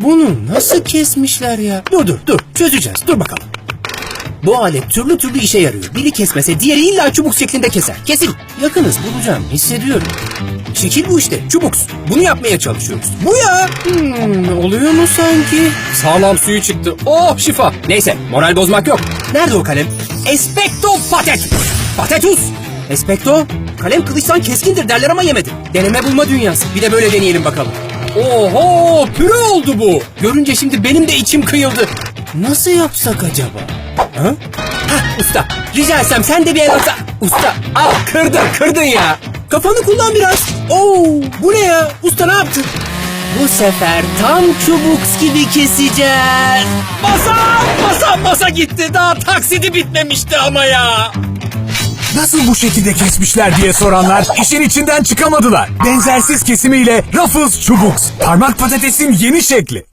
Bunu nasıl kesmişler ya? Dur dur dur çözeceğiz dur bakalım. Bu alet türlü türlü işe yarıyor. Biri kesmese diğeri illa çubuk şeklinde keser. Kesin. Yakınız bulacağım hissediyorum. Şekil bu işte çubuk. Bunu yapmaya çalışıyoruz. Bu ya. Hmm, oluyor mu sanki? Sağlam suyu çıktı. Oh şifa. Neyse moral bozmak yok. Nerede o kalem? Especto patet. Patetus. Especto. Kalem kılıçtan keskindir derler ama yemedim. Deneme bulma dünyası. Bir de böyle deneyelim bakalım. Oho püre oldu bu. Görünce şimdi benim de içim kıyıldı. Nasıl yapsak acaba? Ha? Hah usta rica etsem sen de bir el atsa. Usta al kırdın kırdın ya. Kafanı kullan biraz. Oo bu ne ya? Usta ne yaptın? Bu sefer tam çubuk gibi keseceğiz. Masa masa masa gitti. Daha taksidi bitmemişti ama ya. Nasıl bu şekilde kesmişler diye soranlar işin içinden çıkamadılar. Benzersiz kesimiyle Ruffles Çubuks. Parmak patatesin yeni şekli.